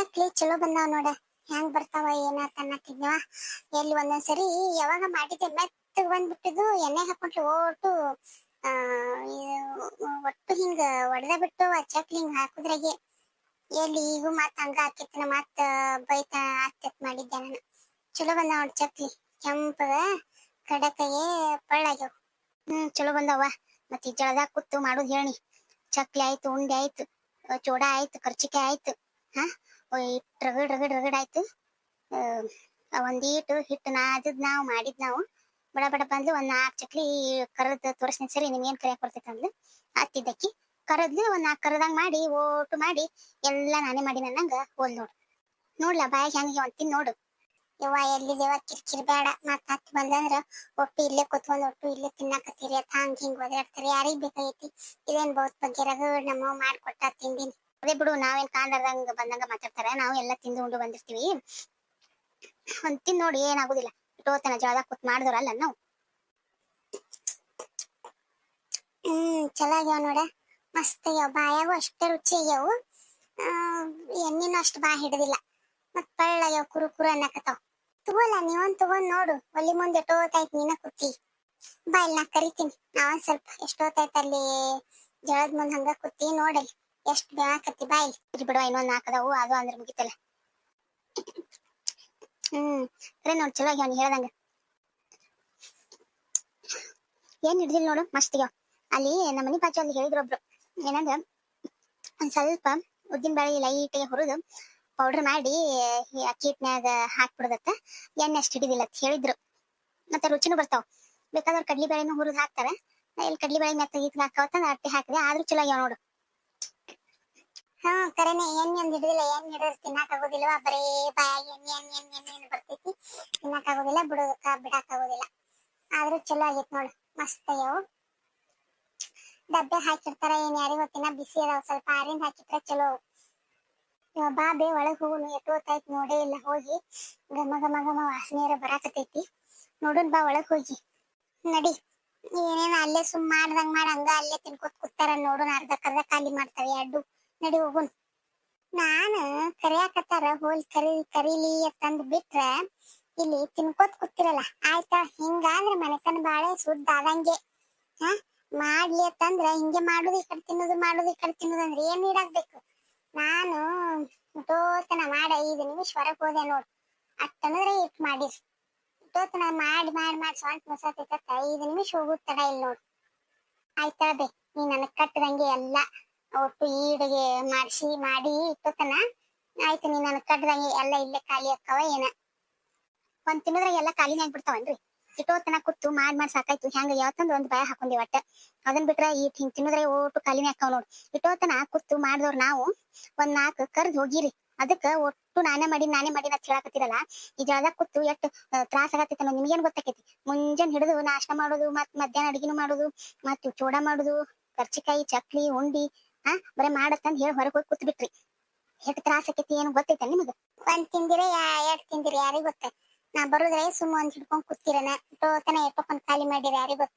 ಚಕ್ಲಿ ಚಲೋ ಬಂದಾವ ನೋಡ. ಹೆಂಗ್ ಬರ್ತಾವ ಏನ ಅನ್ನತ್ತಿದ್ನವ. ಎಲ್ಲಿ ಒಂದೊಂದ್ಸರಿ ಯಾವಾಗ ಮಾಡಿದ್ದೆ ಮೆತ್ತಗ್ ಬಂದ್ಬಿಟ್ಟಿದ್ದು, ಎಣ್ಣೆ ಹಾಕೊಂಡ್ರೆ ಓಟು, ಆ ಒಟ್ಟು ಹಿಂಗ ಒಡೆದ ಬಿಟ್ಟು ಆ ಚಕ್ಲಿ ಹಿಂಗ ಹಾಕುದ್ರಾಗೆ. ಎಲ್ಲಿ ಈಗೂ ಮತ್ ಹಂಗ ಹಾಕಿತ್ತಿನ ಮತ್ ಬೈತ ಆಕ್ತಿತ್ ಮಾಡಿದ್ದೆ ನಾನು. ಚಲೋ ಬಂದಾವ ಚಕ್ಲಿ. ಕೆಂಪದ ಕಡಕಗೆ ಪಳ್ಳಾಗ್ಯವು. ಹ್ಮ್, ಚಲೋ ಬಂದಾವ ಮತ್ತೆ ಜಳದಾಗ ಕೂತು ಮಾಡೋದ್ ಹೇಳಿ. ಚಕ್ಲಿ ಆಯ್ತು, ಉಂಡೆ ಆಯ್ತು ಚೂಡ ಆಯ್ತು, ಕರ್ಚಿಕಾಯಿ ಆಯ್ತು. ಹಾ? ಇಟ್ ರಗಡ್ ರಗಡ್ ರಗಡ್ ಆಯ್ತು. ಒಂದೀಟು ಹಿಟ್ಟು ನಾದದ್ ನಾವು ಮಾಡಿದ್ ನಾವು. ಬಡ ಬಡ ಬಂದ್ಲು, ಒಂದ್ ನಾಲ್ಕು ಚಕ್ಲಿ ಕರದ್ ತೋರಿಸ್ತೀನಿ ಸರಿ, ನಿಮ್ಗೆ ಏನ್ ಕರಿಯಾಕ್ ಅಂದ್ಲು ಹತ್ತಿದ್ದಕ್ಕಿ ಕರದ್ಲು, ಒಂದ್ ನಾಲ್ಕು ಕರದಂಗ್ ಮಾಡಿ, ಓಟು ಮಾಡಿ, ಎಲ್ಲ ನಾನೇ ಮಾಡಿ ನನ್ನಂಗ ಹೋಲ್ ನೋಡು. ನೋಡ್ಲ ಬಾಯಿಗೆ ಹಂಗೆ ಒಂದ್ ನೋಡು. ಯವ್ವ ಎಲ್ಲಿದೇವ ಕಿರ್ಕಿರ್ ಬೇಡ. ಮತ್ ಹತ್ತಿ ಬಂದಂದ್ರ ಒಟ್ಟು ಇಲ್ಲೇ ಕುತ್ಕೊಂಡ್, ಒಟ್ಟು ಇಲ್ಲೇ ತಿನ್ನಾಕತ್ತೀರಿ. ಅತ್ತ ಹಂಗ ಹಿಂಗ್ ಓದಾಡ್ತಾರೆ ಯಾರಿಗ್ ಬೇಕಾಗೈತಿ? ಇದೇನ್ ಬಹುತ್ ಬಗ್ಗೆ ರಗಡ್ ನಮ್ಮ ಮಾಡ್ಕೊಟ್ಟ ತಿಂದಿನಿ. ಅದೇ ಬಿಡು, ನಾವೇನ್ ಕಾಂಡಾರ್ದಂಗ ಬಂದಂಗ ಮಾತಾಡ್ತಾರೆ, ನಾವು ಎಲ್ಲ ತಿಂದು ಉಂಡು ಬಂದಿರ್ತೀವಿ. ಒಂದ್ ತಿಂದ್ ನೋಡಿ, ಏನಾಗುದಿಲ್ಲ. ಇಟ್ಟೋತನ ಜಳದಾಗ ಕೂತ್ ಮಾಡಿದ್ರಲ್ಲ ನಾವು. ಹ್ಮ್ ಚೆನ್ನಾಗ್ಯಾವ ನೋಡ. ಮಸ್ತ್ ಆಗ್ಯಾವ. ಬಾಯಾಗು ಅಷ್ಟೇ ರುಚಿ ಆಗ್ಯಾವು. ಎಣ್ಣಿನೂ ಅಷ್ಟ್ ಬಾ ಹಿಡ್ದಿಲ್ಲ. ಮತ್ ಪಳ್ಳಾಗ್ಯಾವ ಕುರು ಕುರು ಅನ್ನಕತ್ತಾವ. ತಗೋಲ್ಲ ನೀವೊಂದ್ ತಗೊಂಡ್ ನೋಡು. ಒಲಿ ಮುಂದೆ ಎಷ್ಟೋತಾಯ್ತು ನೀನ ಕೂತಿ ಬಾ ಇಲ್ಲಿ ನಾ ಕರಿತೀನಿ. ನಾವೊಂದ್ ಸ್ವಲ್ಪ ಎಷ್ಟೋತಾಯ್ತು ಅಲ್ಲಿ ಜಳದ ಮುಂದ್ ಹಂಗ ಕೂತಿ ನೋಡಲ್ಲಿ. ಎಷ್ಟ್ ಬೇಕತ್ತಿ ಬಾಯಿ ಬಿಡುವ ಇನ್ನೊಂದ್ ನಾಲ್ಕದವು ಅದು ಅಂದ್ರೆ ಮುಗಿತಲ್ಲ ಹ್ಮ್ ಅದೇ ನೋಡ್, ಚಲೋ ಆಗ್ಯಾವ ಹೇಳ್ದಂಗ. ಏನ್ ನೋಡು, ಮಸ್ತ್ ಅಲ್ಲಿ ನಮ್ಮ ಮನಿ ಪಾಚಿ ಅಲ್ಲಿ ಹೇಳಿದ್ರು ಒಬ್ರು. ಏನಂದ್ರ, ಒಂದ್ ಸ್ವಲ್ಪ ಉದ್ದಿನ ಬೇಳೆ ಲೈಟ್ ಹುರಿದು ಪೌಡರ್ ಮಾಡಿ ಅಕ್ಕಿಟ್ನ್ಯಾಗ ಹಾಕ್ಬಿಡದತ್ತ, ಎಣ್ಣೆ ಅಷ್ಟು ಹಿಡಿದಿಲ್ಲ ಅಂತ ಹೇಳಿದ್ರು. ಮತ್ತೆ ರುಚಿನೂ ಬರ್ತಾವ. ಬೇಕಾದ್ರೆ ಕಡ್ಲಿ ಬೇಳೆನೂ ಹುರಿದು ಹಾಕ್ತಾರ. ಇಲ್ಲಿ ಕಡ್ಲಿ ಬೇಳೆ ಮೆತ್ತ ಗೀತ್ ಹಾಕವತ್ತ ಅಟ್ಟಿ ಹಾಕಿದೆ, ಆದ್ರೂ ಚಲೋ ಆಗ್ಯಾವ ನೋಡು. ಹಾ, ಕರೆನೆ, ಎಣ್ಣೆ ಒಂದ್ ಹಿಡಿದಿಲ್ಲ, ಎಣ್ಣೆ ಹಿಡಿದ್ರೆ ತಿನ್ನಕ್ ಆಗೋದಿಲ್ವಾ? ಬರೇ ಬಾಯಾಗಿ ಎಣ್ಣೆ ಎಣ್ಣೆ ಎಣ್ಣೆ ಎಣ್ಣೆ ಎಣ್ಣೆ ಬರ್ತೈತಿ. ತಿನ್ನಕ್ ಆಗೋದಿಲ್ಲ, ಬಿಡೋದಕ್ಕ, ಬಿಡಕ್ ಆಗೋದಿಲ್ಲ. ಆದ್ರೂ ಚಲೋ ಆಗೈತ್ ನೋಡು, ಮಸ್ತ್ ಅಯ್ಯವು ಡಬ್ಬೆ ಹಾಕಿರ್ತಾರ, ಏನ್ ಯಾರಿಗೂ ತಿನ್ನ ಬಿಸಿ ಅದಾವ, ಸ್ವಲ್ಪ ಆರಿಂದ ಹಾಕಿಟ್ರೆ ಚಲೋ. ಇವ ಬಾ ಬೇ, ಒಳಗ್ ಹೋಗುನು ನೋಡೇ ಇಲ್ಲ, ಹೋಗಿ. ಗಮ ಗಮ ಗಮ ವಾಸನೆ ಬರಾಕತೈತಿ ನೋಡುನ್ ಬಾ, ಒಳಗ್ ಹೋಗಿ. ನಡಿ. ಏನೇನ ಅಲ್ಲೇ ಸುಮ್ ಮಾಡ್ದಂಗ್ ಮಾಡ, ಹಂಗ ಅಲ್ಲೇ ತಿನ್ಕೋತ್ ಕೂತಾರ ನೋಡು ಅರ್ಧಕ್ಕರ್ಧ ಖಾಲಿ ಮಾಡ್ತಾವೆ ಎರಡು. ನಡಿ ಹೋಗುನ್. ನಾನ ಕರಿಯಾಕತ್ತಾರ ಹೋಲ್ ಕರಿ, ಕರೀಲಿ ಅಂತಂದ್ ಬಿಟ್ರ ಇಲ್ಲಿ ತಿನ್ಕೋತ್ ಕೂತಿರಲ್ಲ. ಆಯ್ತಾ? ಹಿಂಗಾದ್ರ ಮನೆತನ ಬಾಳೆ ಸುದ್ದ ಆದಂಗೆ. ಹಾ? ಮಾಡ್ಲಿ ಅಂತಂದ್ರ ಹಿಂಗೆ ಮಾಡುದು, ಈ ಕಡೆ ತಿನ್ನೋದು, ಮಾಡುದು, ಈ ಕಡೆ ತಿನ್ನೋದು ಅಂದ್ರೆ ಏನ್ ನೀಡಾಕ್ಬೇಕು ನಾನು ಟೋತನ ಮಾಡ, ಐದು ನಿಮಿಷ ಹೊರಗೆ ಹೋದೆ ನೋಡು. ಅಟ್ಟನದ್ರೆ ಇಟ್ ಮಾಡಿರ್. ಟೋತನ ಮಾಡಿ ಮಾಡಿ ಮಾಡಿ ಸ್ವಂತ ಮಸಾತೈತ ಐದು ನಿಮಿಷ ಹೋಗುತ್ತ ಇಲ್ಲ ನೋಡು. ಆಯ್ತಾ ಬೇ ನೀ ನನಗೆ ಕಟ್ಟದಂಗೆ ಎಲ್ಲ ಒಟ್ಟು ಈಡಿಗೆ ಮಾಡಿಸಿ, ಮಾಡಿ ಇಟ್ಟೋತನ ಆಯ್ತು ನೀ ನನಗೆ ಕಟ್ಟದಂಗೆ ಎಲ್ಲ ಇಲ್ಲೇ ಖಾಲಿ ಆಕ್ಕವ ಏನ? ಒಂದ್ ತಿನ್ನೋದ್ರಾಗ ಎಲ್ಲ ಖಾಲಿನೇ ಆಗ್ಬಿಡ್ತಾವನ್ರಿ? ಇಟ್ಟೋತನ ಕುತ್ತು ಮಾಡ್, ಮಾಡಿ ಸಾಕಾಯ್ತು. ಹೆಂಗ ಯಾವತ್ತಂದ್ರ ಒಂದ್ ಭಯ ಹಾಕೊಂಡಿ ಒಟ್ಟ? ಅದನ್ ಬಿಟ್ರ ಈ ಹಿಂಗ್ ತಿನ್ನದ್ರೆ ಒಟ್ಟು ಖಾಲಿನೇ ಹಾಕವ್ ನೋಡಿ. ಇಟ್ಟೋತನ ಕುತ್ತು ಮಾಡಿದವ್ರ ನಾವು ಒಂದ್ ನಾಲ್ಕು ಕರ್ದ್ ಹೋಗಿರಿ. ಅದಕ್ಕ ಒಟ್ಟು ನಾನೇ ಮಾಡಿ ನಾನೇ ಮಾಡಿ ಅಂತ ಹೇಳಕತ್ತಿರಲ್ಲ, ಈ ಜಳದಾಗ ಕೂತು ಎಷ್ಟು ತ್ರಾಸ ಆಗತ್ತೈತೆ ಅನ್ನೋದು ನಿಮ್ಗೇನ್ ಗೊತ್ತಾಕೈತಿ? ಮುಂಜಾನೆ ಹಿಡಿದು ನಾಷ್ಟ ಮಾಡೋದು ಮತ್ ಮಧ್ಯಾಹ್ನ ಅಡಿಗೆನು ಮಾಡೋದು ಮತ್ ಚೂಡ ಮಾಡುದು, ಕರ್ಚಿಕಾಯಿ, ಚಕ್ಲಿ, ಉಂಡಿ ಹಾ ಬರೇ ಮಾಡತ್ತಂದ್ ಹೇಳಿ ಹೊರಗೆ ಹೋಗಿ ಕೂತ್ ಬಿಟ್ರಿ ಎಷ್ಟು ತ್ರಾಸ ಆಕೈತಿ ಏನು ಗೊತ್ತೈತ ನಿಮಗ? ಒಂದ್ ತಿಂದಿರ ಎರಡ್ ತಿಂದಿರಿ, ಯಾರಿಗ್ ಗೊತ್ತ? ನಾ ಬರುದ್ರೆ ಸುಮ್ಮ ಒಂದ್ ಹಿಡ್ಕೊಂಡ್ ಕೂತಿರನ ಟೋತನ ಎಟ್ಟಕೊಂಡ್ ಖಾಲಿ ಮಾಡಿರ, ಯಾರಿಗ್ ಗೊತ್ತ?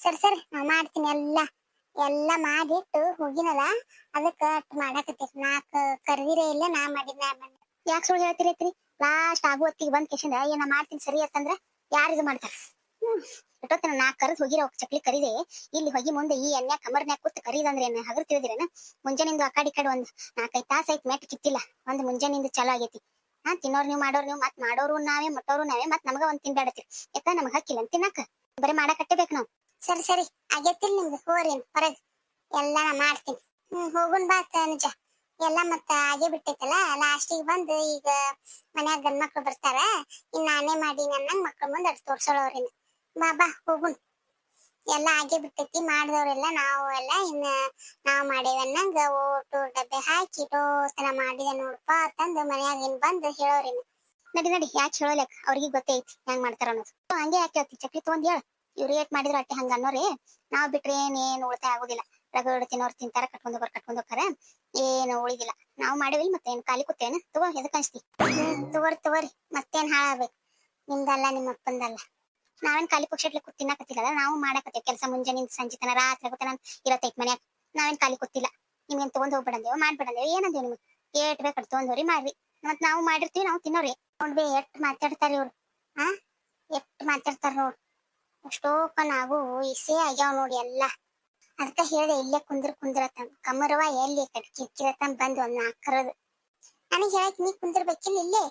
ಸರಿ ಸರಿ, ನಾ ಮಾಡ್ತೀನಿ ಎಲ್ಲಾ ಎಲ್ಲಾ ಮಾಡಿಟ್ಟು ಹೋಗಿನಲ್ಲ, ಅದಕ್ಕ ಅಟ್ ಮಾಡಾಕತ್ತೀರಿ ನಾಕ್ ಕರ್ದಿರೇ ಇಲ್ಲ, ನಾ ಮಾಡಿದ್ ನಾ ಬಂದೆ ಯಾಕೆ ಸುಳ್ಳು ಹೇಳ್ತಿರೈತ್ರಿ ಲಾಸ್ಟ್ ಆಗೋತ್ತಿಗೆ ಬಂದ್ ಕೇಶಂದ ಏನ ಮಾಡ್ತೀನಿ ಸರಿ ಅಂತಂದ್ರ ಯಾರು ಇದು ಮಾಡ್ತಾರ? ಹ್ಮ್. ನಾ ಕರೆದು ಹೋಗಿರೋ ಚಕ್ಲಿ ಕರಿದೆ, ಇಲ್ಲಿ ಹೋಗಿ ಮುಂದೆ ಈ ಎಣ್ಣೆ ಕಮರ್ನ್ಯಾಗ ಕೂತ್ ಕರೀದಂದ್ರೆ ಏನ ಹಗರ್ ತಿಳಿದಿರೇನ? ಮುಂಜಾನಿಂದ ಆ ಕಡೆ ಈ ಕಡೆ ಒಂದ್ ನಾಲ್ಕೈದು ತಾಸ ಐತ್ ಮೆಟ್ ಕಿತ್ತಿಲ್ಲ, ಒಂದ್ ಮುಂಜಾನಿಂದ ಚಲೋ ಆಗೈತಿ. ಹಾ, ತಿನ್ನೋರ್ ನೀವು, ಮಾಡೋರ್ ನೀವು ಮತ್ ಮಾಡೋರು ನಾವೇ ಮುಟ್ಟೋರು ನಾವೇ ಮತ್ ನಮಗ ಒಂದ್ ತಿನ್ಬೇಡತಿ ಯಾಕ ನಮಗ್ ಹಕ್ಕಿಲ್ಲ ತಿನ್ನಕ. ಬರೀ ಮಾಡಕಟ್ಟೇಬೇಕು ನಾವು. ಸರಿ ಸರಿ. ಆಗೈತಿಲ್ ನಿಮ್ದು. ಹೋರಿ, ಹೊರಗ್. ಎಲ್ಲಾನ ನಾ ಮಾಡ್ತೀನಿ. ಹ್ಮ್, ಹೋಗುನ್ ಬಾತ್ ನಿಜ ಎಲ್ಲ ಮತ್ತ ಆಗೇ ಬಿಟ್ಟೈತಲ್ಲ ಲಾಸ್ಟಿಗೆ ಬಂದು ಈಗ ಮನ್ಯಾಗ ಗಂಡ್ ಮಕ್ಳು ಬರ್ತಾರ, ಇನ್ ನಾನೇ ಮಾಡಿ ನನ್ನ ಮಕ್ಳ ಮುಂದೆ ಅಡ್ ತೋರ್ಸೋಳವ್ರಿನ ಬಾ ಬಾ, ಹೋಗುನ್. ಎಲ್ಲ ಆಗೇ ಬಿಟ್ಟೈತಿ, ಮಾಡಿದವ್ರೆಲ್ಲ ನಾವು ಎಲ್ಲ ಇನ್ನ ನಾವ್ ಮಾಡೇವನ್ನಂಗ ಓಟು ಡಬ್ಬೆ ಹಾಕಿ ಟೋತನ ಮಾಡಿದೆ ನೋಡಪ್ಪ ತಂದು ಮನ್ಯಾಗ ಇನ್ ಬಂದು ಹೇಳೋರಿನ. ನಡಿ ನಡಿ, ಯಾಕೆ ಹೇಳೋಲೆಕ್ ಅವ್ರಿಗೆ ಗೊತ್ತೈತಿ ಹೆಂಗ್ ಮಾಡ್ತಾರ ಅನ್ನೋದು. ಹಂಗೆ ಯಾಕೆ ಚಕ್ಲಿ ತಗೊಂಡ್ ಹೇಳ. ಇವ್ರು ಏಟ್ ಮಾಡಿದ್ರ ಅಟ್ಟೆ ಹಂಗ ಅನ್ನೋರಿ. ನಾವ್ ಬಿಟ್ರೆ ಏನ್ ಉಳಿತಾಯ ಆಗುದಿಲ್ಲ. ರಗಡ್ ತಿನ್ನೋರ್ ತಿಂತಾರ, ಕಟ್ಕೊಂಡು ಬರ್ ಕಟ್ಕೊಂಡು ಹೋಗ್ತಾರ. ಏನು ಉಳಿದಿಲ್ಲ. ನಾವು ಮಾಡಿವಿಲ್ ಮತ್ತೆ ಏನ್ ಖಾಲಿ ಕೂತೇನ ತಗೋ, ಎದಕ್ ಅನ್ಸ್ತಿ ತಗೋರಿ ತಗೋರಿ, ಮತ್ತೇನ್ ಹಾಳಾಗ್ಬೇಕು. ನಿಮ್ದಲ್ಲ, ನಿಮ್ಮ ಅಪ್ಪಂದಲ್ಲ. ನಾವೇನ್ ಖಾಲಿ ಪಕ್ಷಟ್ಲಿ ಕೂತ್ ತಿನ್ನಕತ್ತಿಲ್ಲ. ನಾವು ಮಾಡಕತ್ತೇವ್ ಕೆಲಸ ಮುಂಜಾನಿಂದ ಸಂಜೆ ತನ, ರಾತ್ರಿ ತನ ಇರತ್ತೈತ್ ಮನ್ಯಾಗ. ನಾವೇನ್ ಖಾಲಿ ಕೂತಿಲ್ಲ. ನಿಮ್ಗೇನ್ ತಗೊಂಡ್ ಹೋಗ್ಬಿಡಂದೇವ, ಮಾಡ್ಬಿಡಂದೇವ, ಏನಂದೇವ್ ನಿಮ್ಗೆ? ಏಟ್ ಬೇಕಡ್ ತಗೊಂಡ್ರಿ, ಮಾಡ್ರಿ. ಮತ್ ನಾವು ಮಾಡಿರ್ತೀವಿ, ನಾವು ತಿನ್ನೋರಿ. ನೋಡ್ಬಿ, ಎಷ್ಟ್ ಮಾತಾಡ್ತಾರ ಇವ್ರು? ಹಾ ಎಷ್ಟ್ ಮಾತಾಡ್ತಾರ ನೋಡ್? ಎಷ್ಟೋಕ ನಾವು ಇಸೇ ಆಗ್ಯಾವ ನೋಡಿ ಎಲ್ಲ. ಅದಕ್ಕ ಹೇಳ್ದೆ, ಇಲ್ಲೇ ಕುಂದ್ರ ಕುಂದ್ರತ ಕಮರವ ಎಲ್ಲಿ ಕಡೆ ಕಿಕ್ಕಿರತ ಬಂದ್ ಒಂದ್ ನಾಲ್ಕರದು ನನಗೆ ಹೇಳಕ್ ನೀ ಕುಂದಿರ್ಬೇಕಿಲ್ಲ ಇಲ್ಲೇ?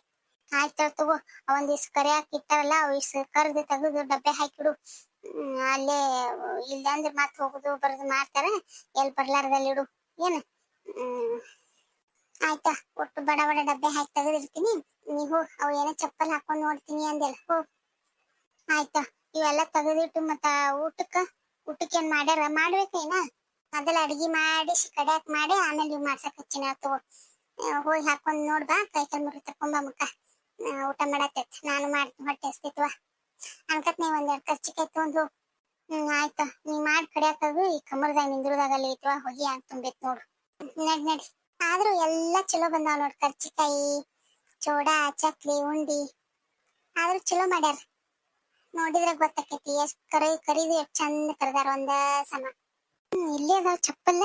ಆಯ್ತ ತಗೋ ಒಂದ್ ಇಸ್ ಕರಿಯಾಕ್ ಇಟ್ಟಾರಲ್ಲ, ಅವ್ ಇಸ್ ಕರ್ದು ತೆಗೆದು ಡಬ್ಬೆ ಹಾಕಿಡು ಅಲ್ಲೇ ಇಲ್ಲ ಅಂದ್ರೆ ಮತ್ ಹೋಗುದು, ಬರೋದು ಮಾಡ್ತಾರ, ಎಲ್ ಬರ್ಲಾರ್ದಲ್ಲಿ ಇಡು. ಏನ? ಆಯ್ತಾ, ಒಟ್ಟು ಬಡ ಬಡ ಡಬ್ಬೆ ಹಾಕಿ ತೆಗೆದಿರ್ತೀನಿ. ನೀವು ಅವ ಏನೋ ಚಪ್ಪಲ್ ಹಾಕೊಂಡ್ ನೋಡ್ತೀನಿ ಅಂದೆಲ್ಲ ಹೋಗ್ ಆಯ್ತಾ, ಇವೆಲ್ಲ ತೆಗೆದಿಟ್ಟು ಮತ್ತ ಊಟಕ್ಕ? ಊಟಕ್ಕೆ ಏನ್ ಮಾಡ್ಯಾರ? ಮಾಡ್ಬೇಕೇನ? ಮೊದಲ ಅಡಿಗೆ ಮಾಡಿ, ಕಡ್ಯಾಕ್ ಮಾಡಿ, ಆಮೇಲೆ ಇವ್ ಮಾಡ್ಸಕ್ ಹಚ್ಚಿನ ತಗೋ. ಹೋಗಿ ಹಾಕೊಂಡ್ ನೋಡ್ಬಾ ಕೈ ಕಾಲ್ ಮುರಿ ತಕೊಂಬ ಮುಖ. ಊಟ ಮಾಡತ್ತೈತ್. ನಾನು ಮಾಡ್ತೀನಿ ಹೊಟ್ಟೆ ಹಸ್ತಿತ್ವ. ಅನ್ಕತ್ ನೀವ್ ಒಂದೆರಡು ಖರ್ಚಿಕಾಯಿ ತಗೊಂಡ್ ಹೋಗ್. ಹ್ಮ್, ಆಯ್ತಾ. ನೀ ಮಾಡಿ ಕಡ್ಯಾಕದು ಈ ಕಮರ್ದಾಗ ನಿಂದ್ರದಾಗ ಅಲ್ಲಿ ಐತ್ವ, ಹೋಗಿ ಅಂತ ತುಂಬೈತ್ ನೋಡು. ನಡ್, ನಡಿ. ಆದ್ರೂ ಎಲ್ಲಾ ಚಲೋ ಬಂದಾವ ನೋಡ್ ಕರ್ಚಿಕಾಯಿ, ಚೋಡಾ, ಚಕ್ಲಿ, ಉಂಡಿ. ಆದ್ರೂ ಚಲೋ ಮಾಡ್ಯಾರ. ನೋಡಿದ್ರೆ ಗೊತ್ತಾಕೈತಿ. ಎಷ್ಟ್ ಕರಿ, ಕರಿದು ಎಷ್ಟ್ ಚಂದ ಕರ್ದಾರ ಒಂದ ಸಮ. ಇಲ್ಲೇ ಅದಾವ ಚಪ್ಪಲ್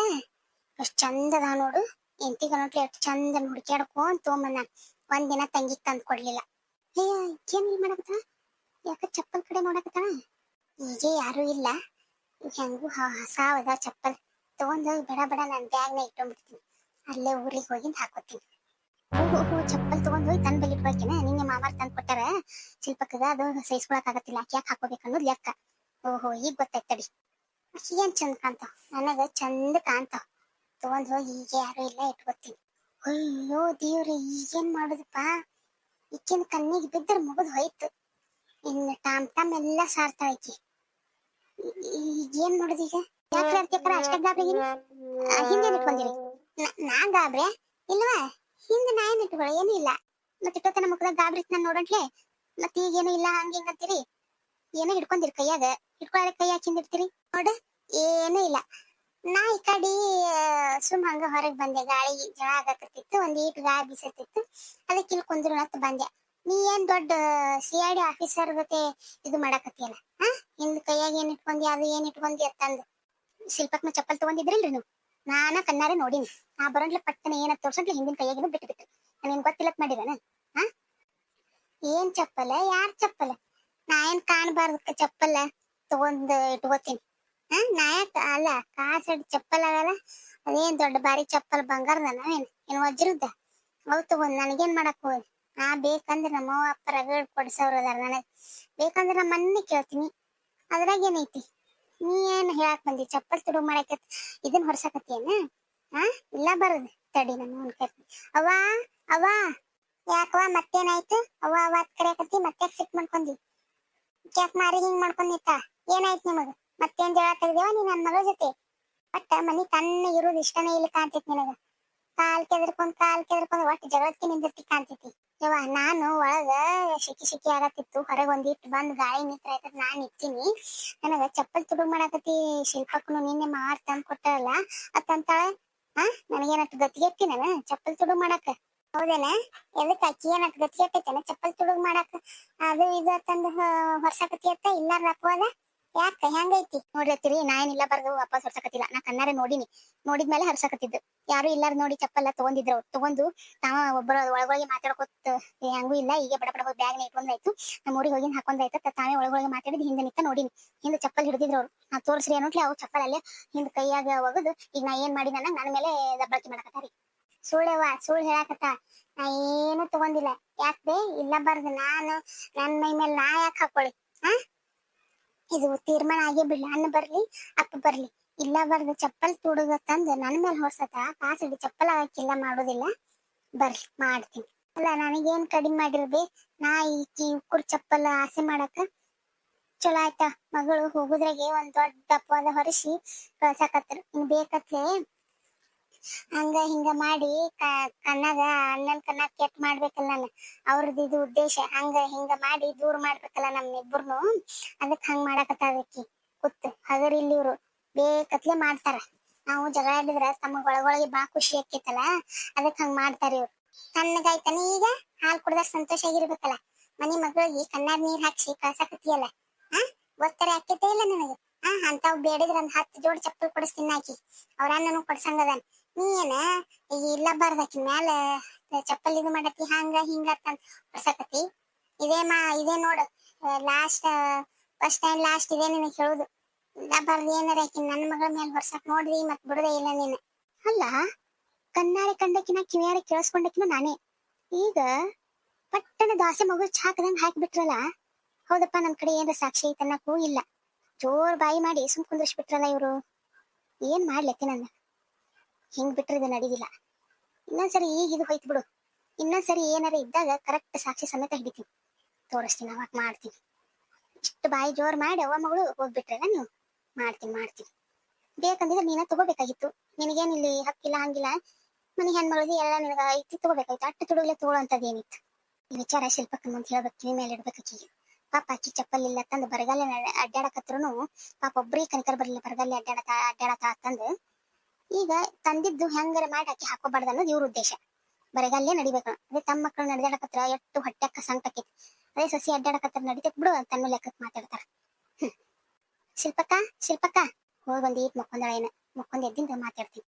ಎಷ್ಟ್ ಚಂದ ಅದಾವ ನೋಡು. ಎಂಟಿಗ ನೋಡ್ರಿ ಎಷ್ಟ್ ಚಂದ ಹುಡ್ಕ್ಯಾಡ್ಕೊಂಡ್ ತೊಗೊಂಬಂದ. ಒಂದ್ ದಿನ ತಂಗಿ ತಂದ್ ಕೊಡ್ಲಿಲ್ಲ. ಅಯ್ಯ ಏನ್ ಇಲ್ಲಿ ಮಾಡಕತ್ತ ಯಾಕ ಚಪ್ಪಲ್ ಕಡೆ ನೋಡಕತ್ತಾನ ಈಗ ಯಾರು ಇಲ್ಲ. ಹೆಂಗು ಹೊಸಾವ್ ಅದಾವ ಚಪ್ಪಲ್. ತಗೊಂಡ್ ಬೇಡ ಬೇಡ, ನನ್ ಬ್ಯಾಗ್ನ ಇಟ್ಕೊಂಡ್ಬಿಡ್ತೀನಿ. ಅಲ್ಲೇ ಊರಿಗೆ ಹೋಗಿ ಹಾಕೋತೀನಿ. ಚಪ್ಪಲ್ ತಗೊಂಡ್ ಹೋಗಿ ತನ್ ನಿನ್ನೆ ಮಾಮಾರ್ ತಂದ್ ಕೊಟ್ಟಾರ. ಶಿಲ್ಪಕ್ಕದ ಅದು ಸಹಿಸ್ಕೊಳಕ್ ಆಗತ್ತಿಲ್ಲ. ಯಾಕೆ ಹಾಕೋಬೇಕು ಅನ್ನೋದು ಲೆಕ್ಕ. ಓಹೋ, ಈಗ ಗೊತ್ತಾಯ್ತು ತಡಿ ಆಕಿ ಏನ್ ಚಂದ ಕಾಣ್ತಾವ? ನನಗ ಚಂದ ಕಾಣ್ತಾವ. ತಗೊಂಡ್ ಹೋಗಿ ಈಗ ಯಾರು ಇಲ್ಲ ಇಟ್ಕೋತೀನಿ ಅಯ್ಯೋ, ದೇವ್ರಿ, ಈಗೇನ್ ಮಾಡುದಪ್ಪ? ಈಕಿನ ಕಣ್ಣಿಗೆ ಬಿದ್ದರ ಮುಗಿದ್ ಹೋಯ್ತು. ಇನ್ನು ಟಾಮ್ ಟಾಮ್ ಎಲ್ಲಾ ಸಾರ್ತಾ ಐತಿ ಈ- ಈಗ ಏನ್ ಮಾಡುದು ಈಗ? ಯಾಕೆ ಅಂತೀಕರ ಅಷ್ಟೇ ಗಾಬ್ರಿ ಹಿಂದೆ ಇಟ್ಕೊಂಡಿರಿ? ನ- ಗಾಬ್ರೆ? ಇಲ್ವಾ? ಹಿಂದೆ ನಾ ಏನ್ ಇಟ್ಕೊಳ, ಏನೂ ಇಲ್ಲ. ಮತ್ತೆ ಇಟ್ಟೊತ್ತನ ಮುಖದಾಗ ಗಾಬರಿ ನಾನು ನೋಡಂಟ್ಲೆ, ಮತ್ತೆ ಈಗೇನು ಇಲ್ಲ, ಹಂಗ ಹಿಂಗ ಅಂತೀರಿ? ಏನೋ ಹಿಡ್ಕೊಂಡಿರಿ ಕೈಯಾಗ? ಹಿಡ್ಕೊಳ್ಳ ಕೈ ಹಾಕಿಂದಿರ್ತೀರಿ ನೋಡ, ಏನು ಇಲ್ಲ. ನಾ ಈ ಕಡೆ ಸುಮ್ ಹಂಗ ಹೊರಗ್ ಬಂದೆ. ಗಾಳಿ ಜಳ ಆಗಕತ್ತಿತ್ತು, ಒಂದ್ ಈಟ್ ಗಾಳಿ ಬೀಸತ್ತಿತ್ತು ಅದಕ್ಕೆ ಇಲ್ಲಿ ಕುಂದ್ರು ಅಂತ ಬಂದೆ. ನೀ ಏನ್ ದೊಡ್ಡ ಸಿ ಐ ಡಿ ಆಫೀಸರ್ ಜೊತೆ ಇದು ಮಾಡಕತ್ತಿಯಲ್ಲ ಹಾ ಹಿಂದ್ ಕೈಯಾಗ ಏನ್ ಇಟ್ಕೊಂಡಿ ಅದು ಏನ್ ಇಟ್ಕೊಂಡಿ ಅಂತಂದು ಶಿಲ್ಪಕ್ನ ಚಪ್ಪಲ್ ತಗೊಂಡಿದ್ರಿಲ್ರಿ ನೀವು? ನಾನ ಕಣ್ಣಾರೆ ನೋಡಿನಿ. ಆ ಬರಂಗ್ಲೆ ಪಟ್ಟನೆ ಏನ ತೋರ್ಸಂಗ್ಲೆ ಹಿಂದಿನ ಕೈಯಾಗಿನ ಬಿಟ್ಟು ಬಿಟ್ಟು ನಾನೇನ್ ಗೊತ್ತಿಲ್ಲ ಮಾಡಿದಾನ ಹಾ? ಏನ್ ಚಪ್ಪಲ? ಯಾರ್ ಚಪ್ಪಲ? ನಾ ಏನ್ ಕಾಣಬಾರ್ದು ಚಪ್ಪಲ? ತಗೊಂಡ್ ಇಟ್ಕೋತೀನಿ ಹಾ, ನಾ ಯಾಕ ಅಲ್ಲ ಕಾಸಡ್ ಚಪ್ಪಲ್ ಆಗಲ್ಲ ಅದೇನ್ ದೊಡ್ಡ ಬಾರಿ ಚಪ್ಪಲ್ ಬಂಗಾರದ ನಾವೇನ್? ಏನ್ ವಜ್ರದ್ದ? ಅವ್ ತಗೊಂಡ್ ನನಗೇನ್ ಮಾಡಕ್ ಹೋಗಿ ನಾ ಬೇಕಂದ್ರೆ ನಮ್ಮ ಅಪ್ಪ ರಗಡ್ ಕೊಡ್ಸವ್ರ ಅದಾರ ನನಗ್. ಬೇಕಂದ್ರೆ ನಮ್ಮ ಮನ್ನೆ ಕೇಳ್ತೀನಿ. ಅದ್ರಾಗ ಏನೈತಿ? ನೀ ಏನ್ ಹೇಳಕ್ ಬಂದಿ? ಚಪ್ಪಲ್ ತುಡು ಮಾಡಕ ಇದನ್ ಹೊರ್ಸಕತ್ತೇನ ಹಾ? ಇಲ್ಲ ಬರದ್ ತಡಿ ನಮ್ಮ ಅವ್ವನ್ ಕೇಳ್ತೀನಿ. ಅವ್ವ, ಯಾಕವ್ವ, ಮತ್ತೇನಾಯ್ತು? ಅವ್ವ ಅವ್ವ ಕರೆಯಕತ್ತಿ ಮತ್ತೆ ಸಿಟ್ ಮಾಡ್ಕೊಂಡಿ ಯಾಕ ಮಾರಿ ಹಿಂಗ್ ಮಾಡ್ಕೊಂಡಿತ್ತ ಏನಾಯ್ತು ನಿಮಗ? ಮತ್ತೇನ್ ಜಗಳ ತೆಗ್ದೇವ ನೀ ನನ್ ಮಗಳ ಜೊತೆ? ಒಟ್ಟ ಮನಿ ತನ್ನ ಇರೋದು ಇಷ್ಟನೇ ಇಲ್ಲ ಕಾಣ್ತೈತಿ ನಿನಗ. ಕಾಲ್ ಕೆದರ್ಕೊಂಡ್ ಕಾಲ್ ಕೆದರ್ಕೊಂಡ್ ಒಟ್ಟ ಜಗಳಕ್ಕೆ ನಿಂದಿರ್ತಿ ಕಾಣ್ತೈತಿ. ಯವ ನಾನು ಒಳಗ ಶಿಕಿ ಶಿಕಿ ಆಗತ್ತಿತ್ತು. ಹೊರಗ್ ಒಂದಿಟ್ಟು ಬಂದ್ ಗಾಳಿ ನಿತ್ರ ಆಯ್ತದ ನಾನ್ ನಿಂತೀನಿ ನನಗ ಚಪ್ಪಲ್ ತುಡು ಮಾಡಾಕತಿ ಶಿಲ್ಪಕ್ಕನು ನಿನ್ನೆ ಮಾರ್ ತಂದ್ ಕೊಟ್ಟಾರಲ್ಲ, ಅತ್ತಂತಾಳ ಹಾ ನನಗೇನಟ್ ಗತಿಗೆತ್ತಿ ನಾನು? ಚಪ್ಪಲ್ ತುಡು ಮಾಡಾಕ? ಹೌದೇನ? ಎದಕ್ ಅಕ್ಕಿ ಏನಕ್ ಗತಿ ಆಕೈತೇನ ಚಪ್ಪಲ್ ತುಡುಗ್ ಮಾಡಾಕ ಅದು ಇದು ತಂದು ಹೊರ್ಸಕತಿ ಅತ್ತ ಇಲ್ಲಾರ ಅಪವಾದ ಯಾಕ? ಹೆಂಗೈತಿ? ನೋಡ್ರತ್ತೀರಿ ನಾ ಏನಿಲ್ಲ ಬರ್ದು ವಾಪಸ್ ಹೊರ್ಸಕತ್ತಿಲ್ಲ ನಾ ಕಣ್ಣಾರೆ ನೋಡಿನಿ. ನೋಡಿದ್ಮೇಲೆ ಹರ್ಸಕತ್ತಿದ್ದು ಯಾರು ಇಲ್ಲಾರ ನೋಡಿ ಚಪ್ಪಲ್ಲ ತಗೊಂಡಿದ್ರು. ಅವ್ರು ತಗೊಂಡು ತಾವ ಒಬ್ಬರ ಒಳಗೊಳಗೆ ಮಾತಾಡ್ಕೊತ ಹೆಂಗೂ ಹಂಗೂ ಇಲ್ಲ ಈಗ ಬಡ ಬಡ ಬ್ಯಾಗ್ ಇಟ್ಕೊಂಡಾಯ್ತು ನಮ್ಮ ಊರಿಗೆ ಹೋಗಿ ಹಾಕೊಂಡಾಯ್ತು ತಾವೇ ಒಳಗೊಳಗೆ ಮಾತಾಡಿದ್ ಹಿಂದೆ ನಿಂತ ನೋಡಿನಿ. ಹಿಂದೆ ಚಪ್ಪಲ್ ಹಿಡಿದಿದ್ರು ಅವ್ರು. ನಾ ತೋರ್ಸ್ರಿ ಅನ್ನೋಟ್ಲೆ ಅವ್ ಚಪ್ಪಲ್ ಅಲ್ಲೇ ಹಿಂದ್ ಕೈಯಾಗ ಒಗದು. ಈಗ ನಾ ಏನ್ ಮಾಡಿದ ನನ್ನ ಮೇಲೆ ದಬ್ಬಳಕೆ ಮಾಡಕತ್ತಾರಿ. ಸುಳ್ಳೆವ ಸುಳ್ಳು ಹೇಳಕತ್ತ? ನಾ ಏನು ತಗೊಂಡಿಲ್ಲ. ಯಾಕೆ ಇಲ್ಲ ಬರ್ದು. ನಾನು ನನ್ನ ಮೈ ಮೇಲೆ ನಾ ಯಾಕೆ ಹಾಕೊಳ್ಳಿ ಹಾ ಇದು ತೀರ್ಮಾನ ಆಗೇ ಬಿಡ್ಲಿ. ಅನ್ನ ಬರ್ಲಿ, ಅಪ್ಪ ಬರ್ಲಿ. ಇಲ್ಲ ಬರ್ದು. ಚಪ್ಪಲ್ ತುಡುಗ ತಂದು ನನ್ ಮೇಲೆ ಹೊರ್ಸತ ಕಾಸಿಡಿ ಚಪ್ಪಲ್ ಹಾಕಿಲ್ಲ ಮಾಡೋದಿಲ್ಲ. ಬರ್ಲಿ, ಮಾಡ್ತೀನಿ. ಅಲ್ಲ, ನನಗೇನ್ ಕಡಿಮೆ ಮಾಡಿರ್ಬಿ ನಾ ಈ ಉಕ್ಕುರ್ ಚಪ್ಪಲ್ ಆಸೆ ಮಾಡಕ ಚಲೋ ಆಯ್ತಾ? ಮಗಳು ಹೋಗುದ್ರಾಗೆ ಒಂದ್ ದೊಡ್ಡ ದಪ್ಪವಾದ ಹೊರಿಸಿ ಕಳ್ಸಾಕತ್ರು. ಇನ್ ಬೇಕತ್ಲೆ? ಹಂಗ ಹಿಂಗ ಮಾಡಿ ಕಣ್ಣಾಗ ಅಣ್ಣನ್ ಕಣ್ಣಾಗ ಕೆಟ್ಟ ಮಾಡ್ಬೇಕಲ್ಲ ನಾನು. ಅವ್ರದ್ದು ಇದು ಉದ್ದೇಶ. ಹಂಗ ಹಿಂಗ ಮಾಡಿ ದೂರ ಮಾಡ್ಬೇಕಲ್ಲ ನಮ್ಮಿಬ್ಬರ್ನು. ಅದಕ್ಕೆ ಹಂಗ್ ಮಾಡಕತ್ತಾದಕ್ಕೆ ಕೂತ್, ಹಗರ್ ಇಲ್ಲಿ ಇವ್ರು. ಬೇಕತ್ಲೆ ಮಾಡ್ತಾರ. ನಾವು ಜಗಳ ಆಡಿದ್ರ ತಮಗ್ ಒಳಗೊಳಗೆ ಬಾ ಖುಷಿ ಆಕೈತಲ್ಲ. ಅದಕ್ ಹಂಗ ಮಾಡ್ತಾರ ಇವ್ರು. ತಣ್ಣಗಾಯ್ತಾನ ಈಗ? ಹಾಲ್ ಕುಡ್ದಾಗ ಸಂತೋಷ ಆಗಿರ್ಬೇಕಲ್ಲ. ಮನೆ ಮಗಳಿಗೆ ಕಣ್ಣಾಗ್ ನೀರ್ ಹಾಕ್ಸಿ ಕಳ್ಸಾಕತ್ತಿಯಲ್ಲ. ಹಾ ಗೊತ್ತರ ಆಕೈತೆ ಇಲ್ಲ ನನಗ? ಆ ಅಂತಾವ್ ಬೇಡಿದ್ರ ಒಂದ್ ಹತ್ತು ಜೋಡಿ ಚಪ್ಪಲ್ ಕೊಡಿಸ್ತೀನಿ ಆಕಿ. ಅವ್ರ ಅಣ್ಣನು ಕೊಡ್ಸಂಗದಾನ. ನೀ ಏನ ಇಲ್ಲ ಬಾರ್ದಾಕಿ ಮ್ಯಾಲ ಚಪ್ಪಲ್ ಇದು ಮಾಡತಿ, ಹಂಗ, ಹಿಂಗ ಹೊಸಕತಿ ಇದೇ ಮಾ, ಇದೇ ನೋಡು. ಲಾಸ್ಟ್ ಫಸ್ಟ್ ಟೈಮ್ ಲಾಸ್ಟ್ ಇದೇ ನಿನಗೆ ಹೇಳುದು. ಇಲ್ಲ ಬರ್ದ ಏನಾರ ಆಕಿ ನನ್ನ ಮಗಳ ಮೇಲೆ ಹೊರ್ಸಕ್ ನೋಡ್ರಿ ಮತ್ ಬಿಡದೆ ಇಲ್ಲ ನೀನು. ಅಲ್ಲ, ಕಣ್ಣಾರೆ ಕಂಡಕಿನ, ಕಿವಿಯಾರೆ ಕೇಳಿಸ್ಕೊಂಡಕಿನ ನಾನೇ. ಈಗ ಪಟ್ಟನ ದಾಸೆ ಮಗು ಹಾಕದಂಗ ಹಾಕ್ಬಿಟ್ರಲ್ಲ ಹೌದಪ್ಪ ನಮ್ ಕಡೆ ಏನ್ರ ಸಾಕ್ಷಿ ಐತನ್ನಕ್ಕೂ ಇಲ್ಲ. ಜೋರ್ ಬಾಯಿ ಮಾಡಿ ಸುಮ್ ಕುಂದ್ರಿಸ್ಬಿಟ್ರಲ್ಲ ಇವ್ರು. ಏನ್ ಮಾಡ್ಲತ್ತಿ ನನ್ನ ಹಿಂಗ್ ಬಿಟ್ರೆ ಇದು ನಡೀದಿಲ್ಲ. ಇನ್ನೊಂದ್ಸರಿ ಈಗ ಇದು ಹೋಯ್ತು ಬಿಡು. ಇನ್ನೊಂದ್ಸರಿ ಏನಾರ ಇದ್ದಾಗ ಕರೆಕ್ಟ್ ಸಾಕ್ಷಿ ಸಮೇತ ಹಿಡಿತೀನಿ. ತೋರಿಸ್ತೀನಿ ಅವಾಗ ಮಾಡ್ತೀನಿ ಇಷ್ಟು ಬಾಯಿ ಜೋರ್ ಮಾಡಿ ಅವ್ವ ಮಗಳು ಹೋಗ್ಬಿಟ್ರಲ್ಲ ನೀವು ಮಾಡ್ತೀನಿ ಮಾಡ್ತೀನಿ. ಬೇಕಂದಿದ್ರೆ ನೀನ ತಗೋಬೇಕಾಗಿತ್ತು. ನಿನಗೇನು ಇಲ್ಲಿ ಹಕ್ಕಿಲ್ಲ, ಹಂಗಿಲ್ಲ. ಮನೆ ಹೆಣ್ಮಗಳಿಗೆ ಎಲ್ಲ ನಿನಗ ಐತಿ, ತಗೋಬೇಕಾಯ್ತು. ಅಟ್ಟು ತುಡುಗಲೇ ತಗೊಳ್ಳೋಂಥದ್ದು ಏನಿತ್ತು ಈ ವಿಚಾರ ಶಿಲ್ಪಕ್ಕ ಮುಂದೆ ಹೇಳ್ಬೇಕು ಕಿವಿ ಮೇಲೆ ಇಡ್ಬೇಕು ಪಾಪ ಅಕ್ಕಿ ಚಪ್ಪಲ್ ಇಲ್ಲ ತಂದು ಬರಗಾಲ ಅಡ್ಡಾಡಕತ್ರು ಪಾಪ ಒಬ್ರಿಗೆ ಕನಕರ್ ಬರಲಿಲ್ಲ, ಬರಗಾಲ ಅಡ್ಡಾಡತ ಅಡ್ಡಾಡತ ಅಂತಂದು ಈಗ ತಂದಿದ್ದು ಹೆಂಗಾರ ಮಾಡಿ ಅಕ್ಕಿ ಹಾಕೋಬಾರ್ದು ಅನ್ನೋದು ಇವ್ರ ಉದ್ದೇಶ. ಬರಗಾಲೇ ನಡಿಬೇಕು. ಅದೇ ತಮ್ಮ ಮಕ್ಕಳು ನಡೆದಾಡಕತ್ರ ಎಷ್ಟು ಹೊಟ್ಟೆಕ್ಕ ಸಂಕಟ ಆಕೈತಿ ಅದೇ ಸಸಿ ಅಡ್ಡಾಡಕತ್ರ ನಡಿತೈತ್ ಬಿಡು ತನ್ನ ಲೆಕ್ಕಕ್ಕೆ ಮಾತಾಡ್ತಾರ. ಶಿಲ್ಪಕ್ಕ ಶಿಲ್ಪಕ್ಕ, ಹೋಗಿ ಒಂದ್ ಈಟ್ ಮಕ್ಕೊಂದಳ ಏನ ಮಕ್ಕೊಂದ್ ಎದ್ದಿಂದ ಮಾತಾಡ್ತೀನಿ.